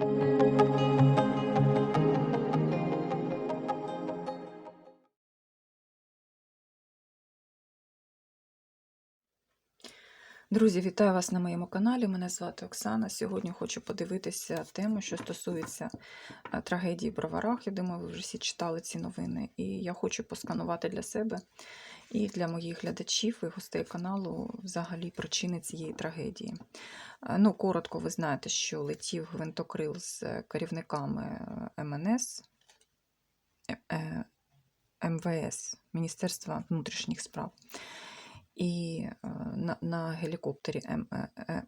Thank you. Друзі, вітаю вас на моєму каналі. Мене звати Оксана. Сьогодні хочу подивитися тему, що стосується е, трагедії Броварах. Я думаю, ви вже всі читали ці новини. І я хочу посканувати для себе і для моїх глядачів і гостей каналу взагалі причини цієї трагедії. Е, Ну, коротко, ви знаєте, що летів гвинтокрил з керівниками е, МНС. е, МВС Міністерства внутрішніх справ. І е, на, на гелікоптері е, е,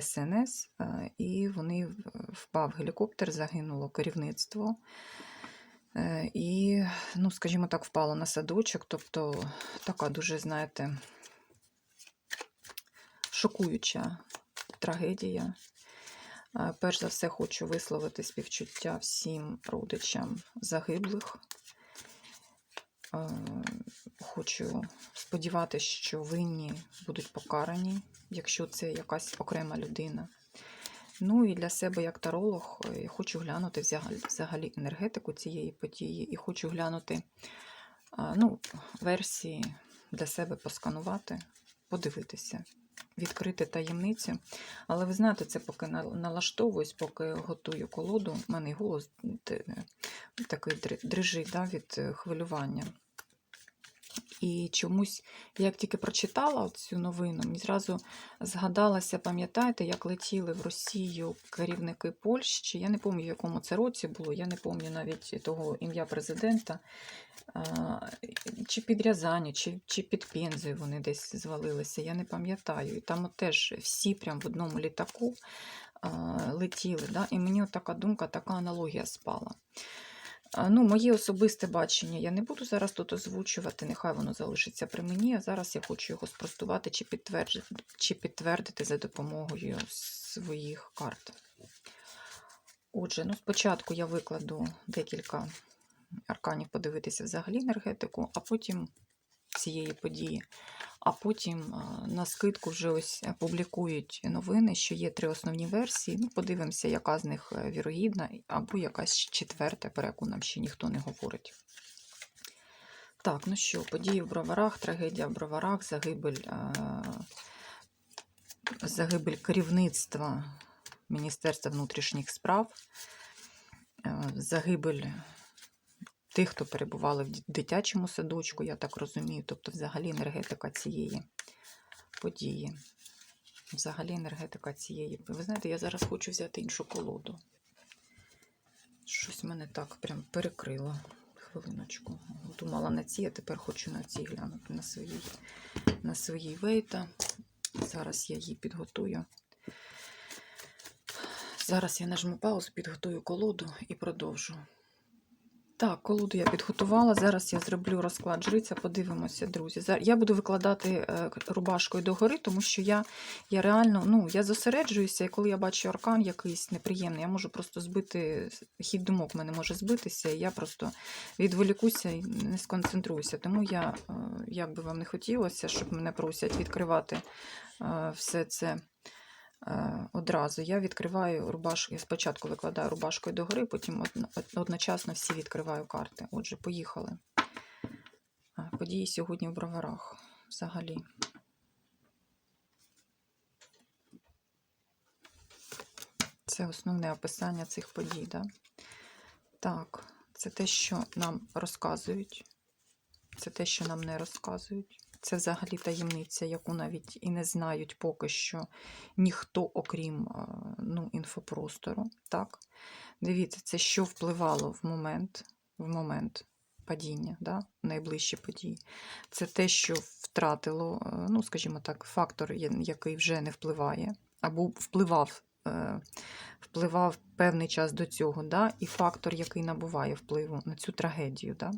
ДСНС, і вони впав гелікоптер, загинуло керівництво. І, ну, скажімо так, впало на садочок. Тобто така дуже, знаєте, шокуюча трагедія. Перш за все, хочу висловити співчуття всім родичам загиблих. Е, Хочу сподіватися, що винні будуть покарані, якщо це якась окрема людина. Ну і для себе, як таролог, е, хочу глянути взагалі, енергетику цієї події і хочу глянути ну, версії для себе посканувати, подивитися, відкрити таємницю. Але ви знаєте, це поки на- налаштовуюсь, поки готую колоду. У мене голос такий дрижить да, від е, хвилювання. І чомусь, як тільки прочитала цю новину, мені зразу згадалася, пам'ятаєте, як летіли в Росію керівники Польщі. Я не пам'ятаю, в якому це році було, я не пам'ятаю навіть того ім'я президента. Чи під Рязаню, чи, чи під Пензою вони десь звалилися, я не пам'ятаю. І там от теж всі прям в одному літаку летіли. Да? І мені от така думка, така аналогія спала. Ну, моє особисте бачення я не буду зараз тут озвучувати, нехай воно залишиться при мені, а зараз я хочу його спростувати чи підтвердити, чи підтвердити за допомогою своїх карт. Отже, ну спочатку я викладу декілька арканів подивитися взагалі енергетику, а потім цієї події. А потім на скидку вже ось публікують новини, що є три основні версії. Ну, подивимося, яка з них е, вірогідна, або якась четверта, про яку нам ще ніхто не говорить. Так, ну що, події в броварах, трагедія в броварах, загибель, е, загибель керівництва Міністерства внутрішніх справ, е, загибель тих, хто перебували в дитячому садочку, я так розумію, тобто взагалі енергетика цієї події. Взагалі енергетика цієї. Ви знаєте, я зараз хочу взяти іншу колоду. Щось мене так прям перекрило. Хвилиночку. Думала на цій, а тепер хочу на цій глянути на своїй, на своїй вейта. Зараз я її підготую. Зараз я нажму паузу, підготую колоду і продовжу. Так, колоду я підготувала. Зараз я зроблю розклад жриця. Подивимося, друзі. Я буду викладати е, рубашкою догори, тому що я, я реально ну, я зосереджуюся, і коли я бачу аркан якийсь неприємний, я можу просто збити хід думок, мене може збитися, і я просто відволікуся і не сконцентруюся. Тому я, е, як би вам не хотілося, щоб мене просять відкривати е, все це. Е, Одразу я відкриваю рубашку. Я спочатку викладаю рубашкою догори, потім одночасно всі відкриваю карти. Отже, поїхали. Події сьогодні в броварах взагалі. Це основне описання цих подій. Да? Так, це те, що нам розказують. Це те, що нам не розказують. Це взагалі таємниця, яку навіть і не знають поки що ніхто, окрім е, ну, інфопростору. Так? Дивіться, це що впливало в момент, в момент падіння, да? найближчі події. Це те, що втратило, е, ну, скажімо так, фактор, який вже не впливає, або впливав. е, Впливав певний час до цього, да? і фактор, який набуває впливу на цю трагедію, да?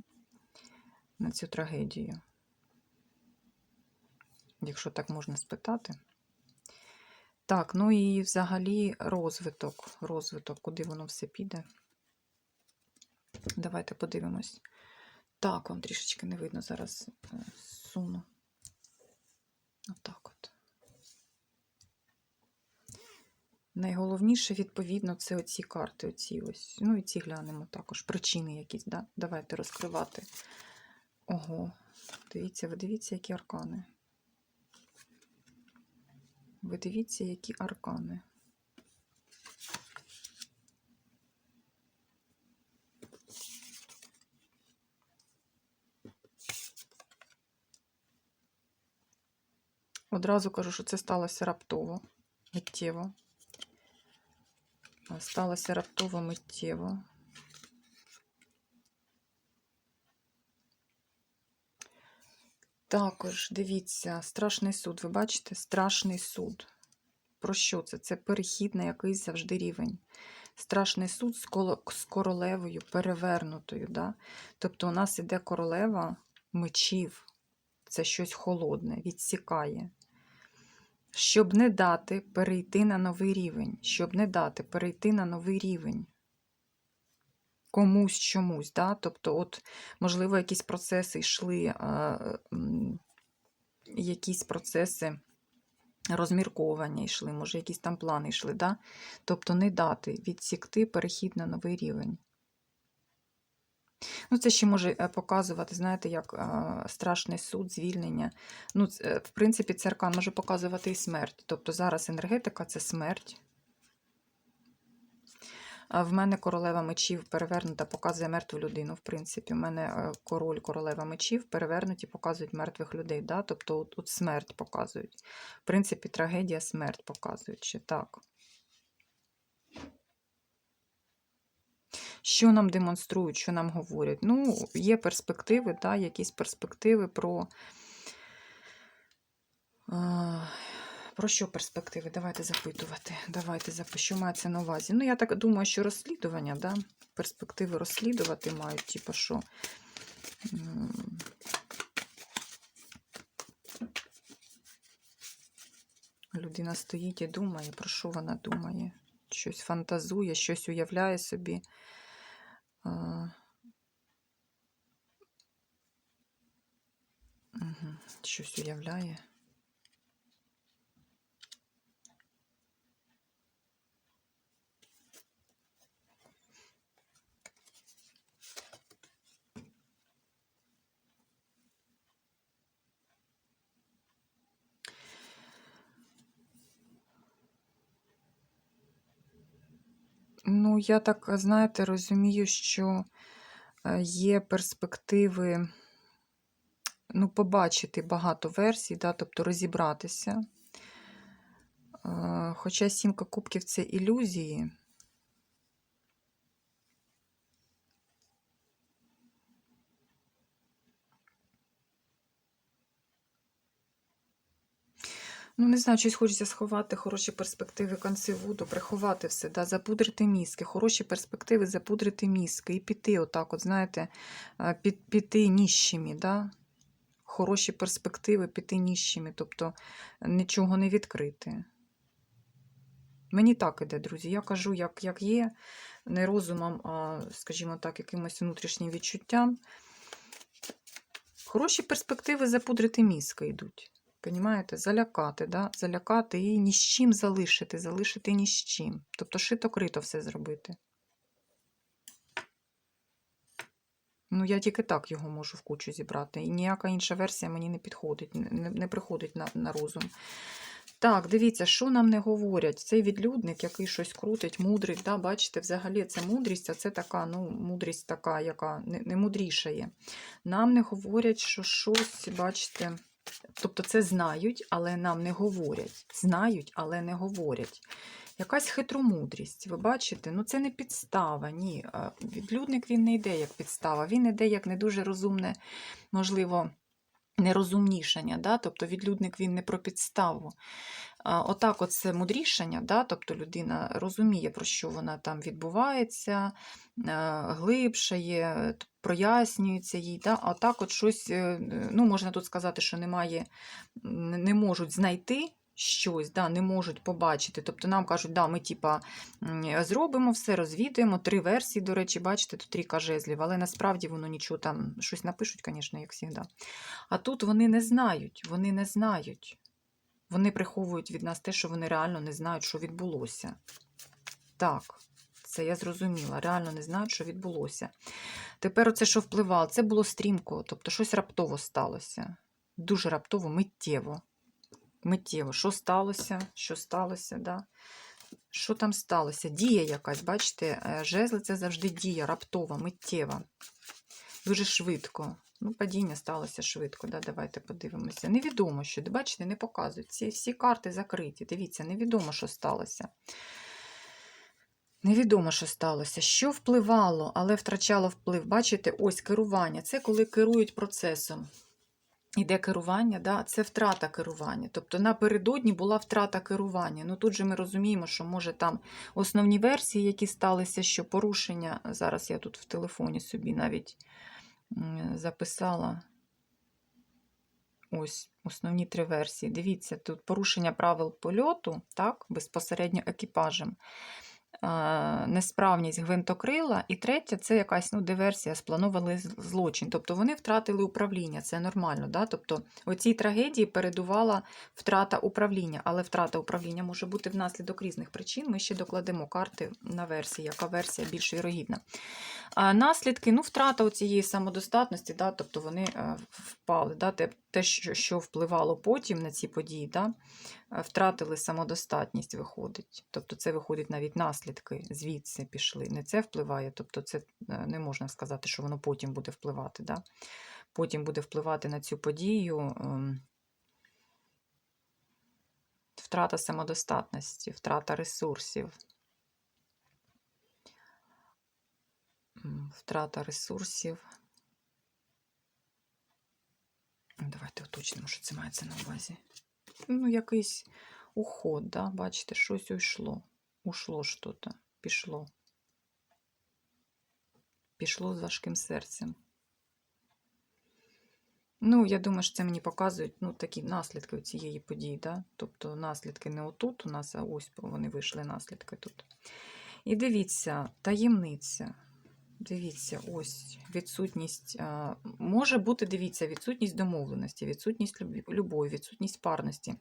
на цю трагедію якщо так можна спитати. Так, ну і взагалі розвиток, розвиток, куди воно все піде. Давайте подивимось. Так, вам трішечки не видно зараз е, суну. Отак от. Найголовніше, відповідно, це оці карти, оці ось. Ну і ці глянемо також. Причини якісь, да? Давайте розкривати. Ого, дивіться, ви дивіться, які аркани. Ви дивіться, які аркани. Одразу кажу, що це сталося раптово, миттєво. Сталося раптово миттєво. Також дивіться, страшний суд. Ви бачите? Страшний суд. Про що це? Це перехід на якийсь завжди рівень. Страшний суд з, королевою перевернутою. Да? Тобто у нас іде королева мечів. Це щось холодне, відсікає. Щоб не дати перейти на новий рівень. Щоб не дати перейти на новий рівень. Комусь чомусь. Да? Тобто, от, можливо, якісь процеси йшли, якісь процеси розмірковання йшли, може, якісь там плани йшли. Да? Тобто не дати відсікти перехід на новий рівень. Ну, це ще може е, показувати, знаєте, як страшний суд, звільнення. Ну, е, в принципі, це аркан може показувати і смерть. Тобто зараз енергетика це смерть. В мене королева мечів перевернута показує мертву людину. В принципі, у мене е, король, королева мечів перевернуті показують мертвих людей. Да? Тобто от, от смерть показують. В принципі, трагедія, смерть показують ще так. Що нам демонструють, що нам говорять? Ну, є перспективи, да, якісь перспективи про. Про що перспективи? Давайте запитувати. Давайте що мається на увазі. Ну, я так думаю, що розслідування, да? перспективи розслідувати мають, типу, що. Людина стоїть і думає, про що вона думає. Щось фантазує, щось уявляє собі. Щось уявляє. Ну, я так, знаєте, розумію, що е, є перспективи ну, побачити багато версій, да, тобто розібратися. Е, Хоча сімка кубків це ілюзії. Ну, не знаю, щось хочеться сховати хороші перспективи концевуду, приховати все, да, запудрити мізки, хороші перспективи, запудрити мізки і піти, отак, от, знаєте, е, під, піти ніщими, да? хороші перспективи піти ніщими, тобто нічого не відкрити. Мені так іде, друзі. Я кажу, як, як є, не розумом, а, скажімо так, якимось внутрішнім відчуттям. Хороші перспективи запудрити мізки йдуть. Понімаєте? Залякати, да? залякати і ні з чим залишити, залишити ні з чим. Тобто шито-крито все зробити. Ну, я тільки так його можу в кучу зібрати. І ніяка інша версія мені не підходить, не, не, приходить на, на розум. Так, дивіться, що нам не говорять. Цей відлюдник, який щось крутить, мудрий. Да, бачите, взагалі це мудрість, а це така, ну, мудрість така, яка не, не мудрішає. Нам не говорять, що щось, бачите, тобто це знають, але нам не говорять. Знають, але не говорять. Якась хитромудрість, ви бачите? Ну це не підстава, ні. Відлюдник він не йде як підстава, він йде як не дуже розумне, можливо, нерозумнішання. Да? Тобто відлюдник він не про підставу. Отак, от це мудрішання, да? тобто людина розуміє, про що вона там відбувається, е, глибшає, прояснюється їй. Да? А так от щось, е, ну, можна тут сказати, що немає, не можуть знайти щось, да, не можуть побачити. Тобто нам кажуть, да, ми типа зробимо все, розвідуємо. Три версії, до речі, бачите, тут трійка жезлів, але насправді воно нічого там, щось напишуть, звісно, як завжди. А тут вони не знають, вони не знають. Вони приховують від нас те, що вони реально не знають, що відбулося. Так, це я зрозуміла. Реально не знають, що відбулося. Тепер оце, що впливало, це було стрімко, тобто щось раптово сталося. Дуже раптово, миттєво. Миттєво. Що сталося? Що сталося, да? Що там сталося? Дія якась, бачите, е, жезли це завжди дія, раптова, миттєва. Дуже швидко. Ну, падіння сталося швидко. Да? Давайте подивимося. Невідомо, що, бачите, не показують. Ці всі карти закриті. Дивіться, невідомо, що сталося. Невідомо, що сталося. Що впливало, але втрачало вплив. Бачите, ось керування. Це коли керують процесом. Іде керування, да? це втрата керування. Тобто напередодні була втрата керування. Ну тут же ми розуміємо, що може там основні версії, які сталися, що порушення. Зараз я тут в телефоні собі навіть записала. Ось основні три версії. Дивіться, тут порушення правил польоту, так, безпосередньо екіпажем. А, Несправність гвинтокрила, і третя це якась ну, диверсія, спланований злочин. Тобто вони втратили управління, це нормально. Да? Тобто оцій трагедії передувала втрата управління, але втрата управління може бути внаслідок різних причин. Ми ще докладемо карти на версії, яка версія більш вірогідна. А наслідки, ну, втрата цієї самодостатності, да, тобто вони е, впали. Да, те, що, впливало потім на ці події, да, е, втратили самодостатність, виходить. Тобто це виходить навіть наслідки звідси пішли. Не це впливає, тобто це е, не можна сказати, що воно потім буде впливати. Да. Потім буде впливати на цю подію. ем, Втрата самодостатності, втрата ресурсів. Втрата ресурсів. Давайте уточнимо, що це мається на увазі. Ну, якийсь уход, да? бачите, щось уйшло. Ушло щось, пішло. Пішло з важким серцем. Ну, я думаю, що це мені показують ну, такі наслідки цієї події. Да? Тобто наслідки не отут у нас, а ось вони вийшли наслідки тут. І дивіться, таємниця. Дивіться, ось відсутність. а, Може бути, дивіться, відсутність домовленості, відсутність любові, відсутність парності,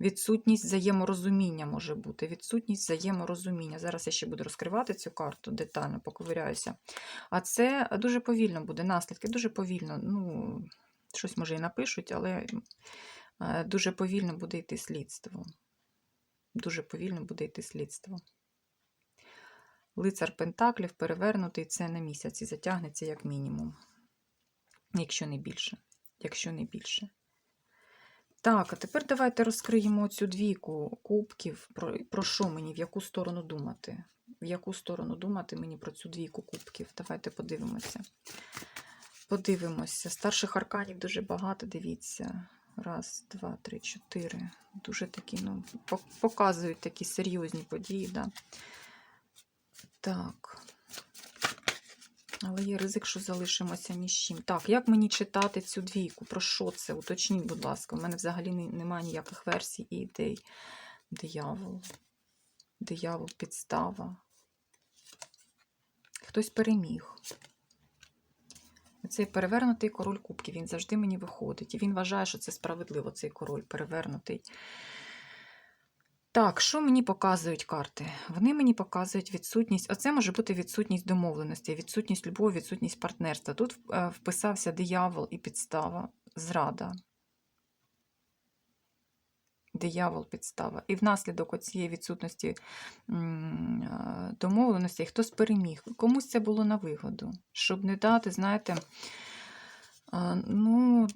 відсутність взаєморозуміння може бути, відсутність взаєморозуміння. Зараз я ще буду розкривати цю карту детально, поковиряюся. А це дуже повільно буде, наслідки дуже повільно. Ну, щось може і напишуть, але е, дуже повільно буде йти слідство. Дуже повільно буде йти слідство. Лицар Пентаклів перевернутий це на місяць і затягнеться як мінімум. Якщо не більше. Якщо не більше. Так, а тепер давайте розкриємо цю двійку кубків. Про, про що мені, в яку сторону думати? В яку сторону думати мені про цю двійку кубків? Давайте подивимося. Подивимося. Старших арканів дуже багато, дивіться. Раз, два, три, чотири. Дуже такі, ну, показують такі серйозні події, да. Так. Але є ризик, що залишимося ні з чим. Так, як мені читати цю двійку? Про що це? Уточніть, будь ласка. У мене взагалі немає ніяких версій і ідей. Диявол. Диявол, підстава. Хтось переміг. Цей перевернутий король кубків, він завжди мені виходить. І він вважає, що це справедливо, цей король перевернутий. Так, що мені показують карти? Вони мені показують відсутність. Оце може бути відсутність домовленості, відсутність любові, відсутність партнерства. Тут е, вписався диявол і підстава, зрада. Диявол підстава. І внаслідок цієї відсутності е, домовленості хтось переміг. Комусь це було на вигоду, щоб не дати, знаєте. Ну,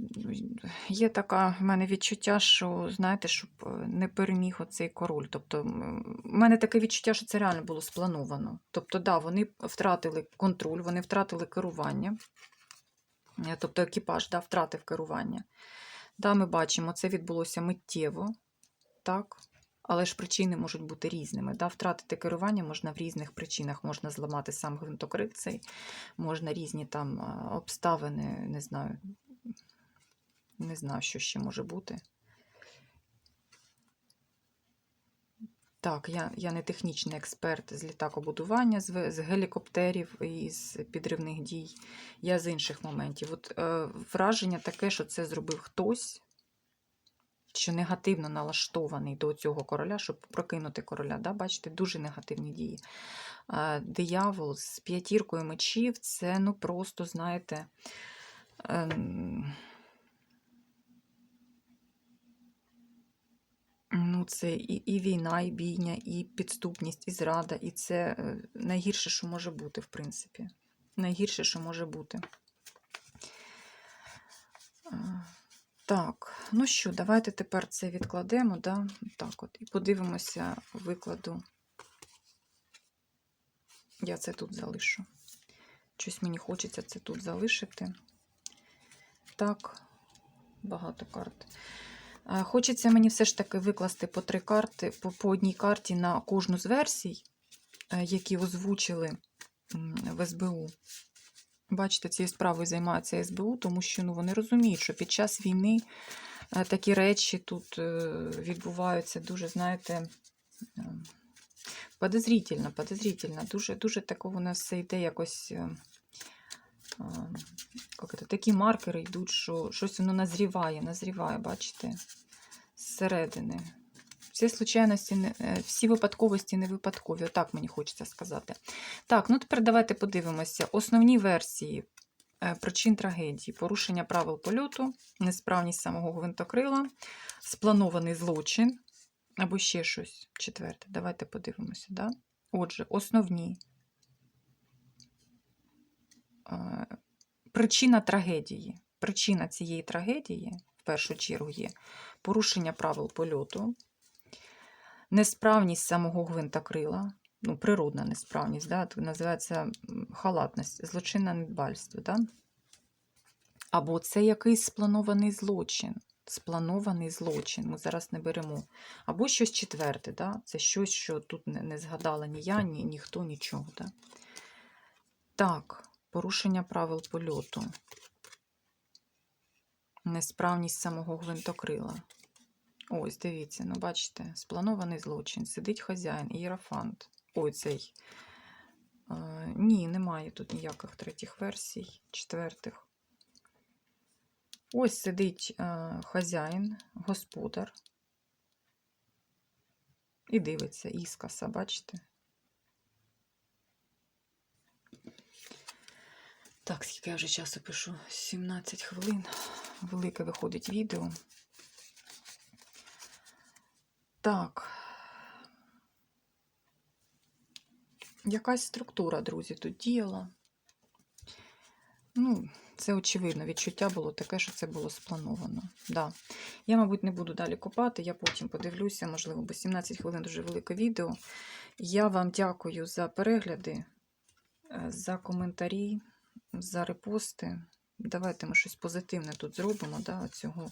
є таке в мене відчуття, що, знаєте, щоб е, не переміг оцей король. Тобто, в мене таке відчуття, що це реально було сплановано. Тобто, да, вони втратили контроль, вони втратили керування. Е, Тобто екіпаж да, втратив керування. Да, ми бачимо, це відбулося миттєво, так? Але ж причини можуть бути різними. Да? Втратити керування можна в різних причинах. Можна зламати сам гвинтокрил цей, можна різні там обставини, не знаю, не знаю, що ще може бути. Так, я, я не технічний експерт з літакобудування, з, з гелікоптерів і з підривних дій. Я з інших моментів. От е, враження таке, що це зробив хтось, що негативно налаштований до цього короля, щоб прокинути короля. Да? Бачите, дуже негативні дії. Диявол з п'ятіркою мечів це ну просто, знаєте. ем, Ну, це і, і війна, і бійня, і підступність, і зрада, і це е, найгірше, що може бути, в принципі. Найгірше, що може бути. Так, ну що, давайте тепер це відкладемо, да? так от, і подивимося викладу. Я це тут залишу. Щось мені хочеться це тут залишити. Так, багато карт. Е, Хочеться мені все ж таки викласти по три карти, по, по одній карті на кожну з версій, е, які озвучили в СБУ. Бачите, цією справою займається СБУ, тому що ну, вони розуміють, що під час війни е, такі речі тут е, відбуваються дуже, знаєте, е, подозрительно, подозрительно. Дуже, дуже тако воно все йде якось. такі маркери йдуть, що щось воно назріває, назріває, бачите, зсередини. Всі случайності, всі випадковості не випадкові, отак мені хочеться сказати. Так, ну тепер давайте подивимося. Основні версії е, причин трагедії: порушення правил польоту, несправність самого гвинтокрила, спланований злочин або ще щось четверте. Давайте подивимося. Да? Отже, основні е, причина трагедії. Причина цієї трагедії, в першу чергу, є порушення правил польоту, несправність самого гвинтокрила, ну, природна несправність, да, називається халатність, злочинне недбальство. Да? Або це якийсь спланований злочин. Спланований злочин, ми зараз не беремо. Або щось четверте, да? це щось, що тут не згадала ні я, ні ніхто, нічого. Да? Так, порушення правил польоту. Несправність самого гвинтокрила. Ось, дивіться, ну бачите, спланований злочин. Сидить хазяїн, ієрофант. Ой, цей. Е, ні, немає тут ніяких третіх версій, четвертих. Ось сидить е, хазяїн, господар. І дивиться, іскоса, бачите? Так, скільки я вже часу пишу? 17 хвилин. Велике виходить відео. Так. Якась структура, друзі, тут діяла. Ну, це очевидно, відчуття було таке, що це було сплановано. Да. Я, мабуть, не буду далі копати, я потім подивлюся, можливо, бо 17 хвилин дуже велике відео. Я вам дякую за перегляди, е, за коментарі, за репости. Давайте ми щось позитивне тут зробимо. Да? Оцього,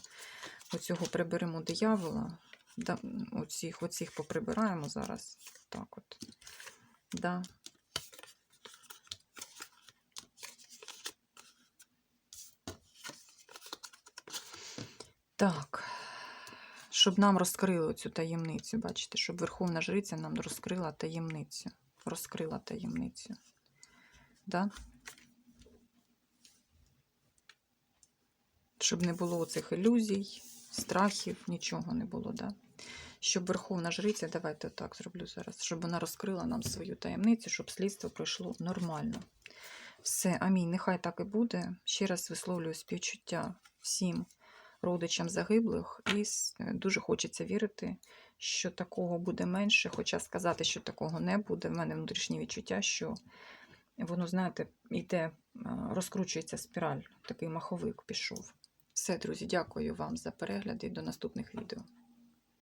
оцього приберемо диявола. Да, оцих, оцих поприбираємо зараз. Так от. Да. Так. Щоб нам розкрили цю таємницю, бачите, щоб Верховна Жриця нам розкрила таємницю. Розкрила таємницю. Да? Щоб не було цих ілюзій, страхів, нічого не було, да? Щоб Верховна Жриця, давайте так зроблю зараз, щоб вона розкрила нам свою таємницю, щоб слідство пройшло нормально. Все, амінь. Нехай так і буде. Ще раз висловлюю співчуття всім родичам загиблих, і е, дуже хочеться вірити, що такого буде менше. Хоча сказати, що такого не буде, в мене внутрішнє відчуття, що воно, знаєте, йде, е, розкручується спіраль, такий маховик пішов. Все, друзі, дякую вам за перегляд і до наступних відео.